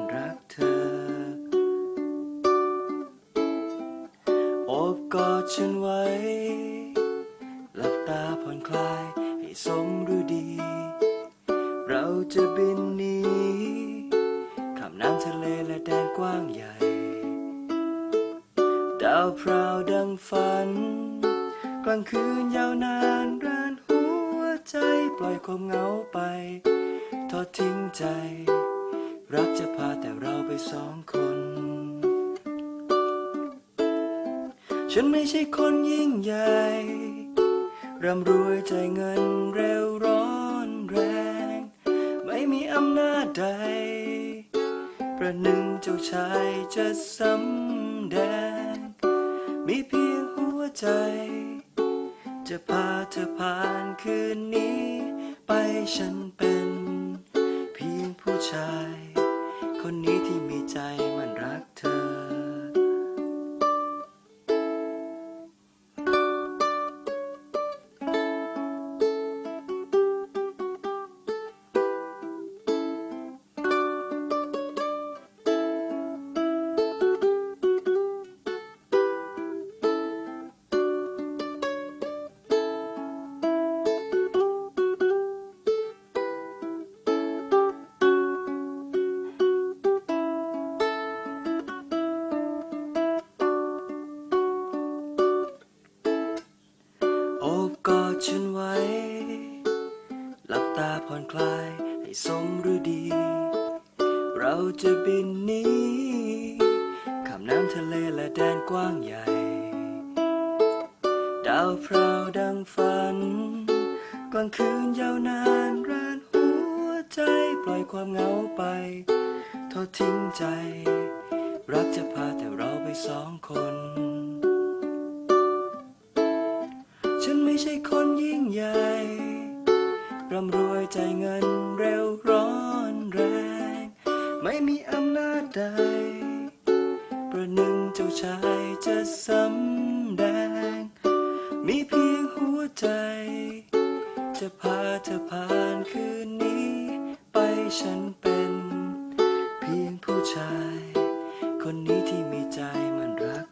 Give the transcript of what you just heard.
น กอดฉันไว้ หลับตาผ่อนคลายให้สมฤดี เราจะบินหนีข้ามน้ำทะเลและแดนกว้างใหญ่ ดาวพราวดังฝัน กลางคืนยาวนานร้านหัวใจปล่อยความเหงาไป ทอดทิ้งใจ รักจะพาแต่เราไปสองคน ฉันไม่ใช่คนยิ่งใหญ่ ร่ำรวยใจเงินเร็วร้อนแรง ไม่มีอำนาจใด ประหนึ่งเจ้าชายจะสำแดง มีเพียงหัวใจ จะพาเธอผ่านคืนนี้ ไปฉันเป็น คลายให้สมฤดี เราจะบินหนีข้ามน้ำทะเลและแดนกว้างใหญ่ ดาวพราวดังฝัน กลางคืนยาวนานร้านหัวใจปล่อยความเหงาไป ทอดทิ้งใจ รักจะพาแต่เราไปสองคนฉัน ใจเงินเร็วร้อนแรง ไม่มีอำนาจใด ประหนึ่งเจ้าชายจะสำแดง มีเพียงหัวใจ จะพาเธอผ่านคืนนี้ ไปฉันเป็น เพียงผู้ชาย คนนี้ที่มีใจมันรัก